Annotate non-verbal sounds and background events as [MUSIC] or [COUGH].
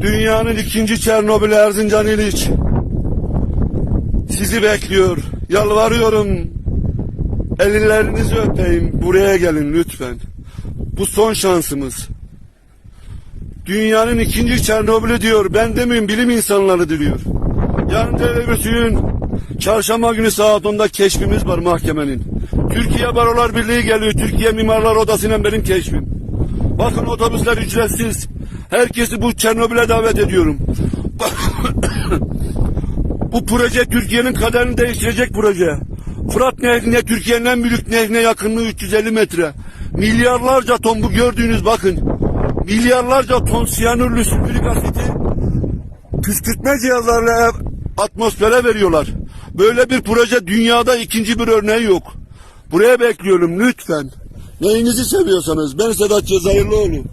Dünyanın ikinci Çernobil Erzincan İliç. Sizi bekliyor. Yalvarıyorum. Ellerinizi öpeyim. Buraya gelin lütfen. Bu son şansımız. Dünyanın ikinci Çernobil'i diyor. Ben demeyeyim bilim insanları diyor. Yarın devletün çarşamba günü saat 10'da keşfimiz var mahkemenin. Türkiye Barolar Birliği geliyor. Türkiye Mimarlar Odası'yla benim keşfim. Bakın otobüsler ücretsiz. Herkesi bu Çernobil'e davet ediyorum. [COUGHS] bu proje Türkiye'nin kaderini değiştirecek proje. Fırat Nehri'ne Türkiye'nin en büyük nehrine yakınlığı 350 metre. Milyarlarca ton bu gördüğünüz bakın. Milyarlarca ton siyanürlü sülfürik asiti püskürtme cihazlarla atmosfere veriyorlar. Böyle bir proje dünyada ikinci bir örneği yok. Buraya bekliyorum lütfen. Neyinizi seviyorsanız. Ben Sedat Cezayirlioğlu.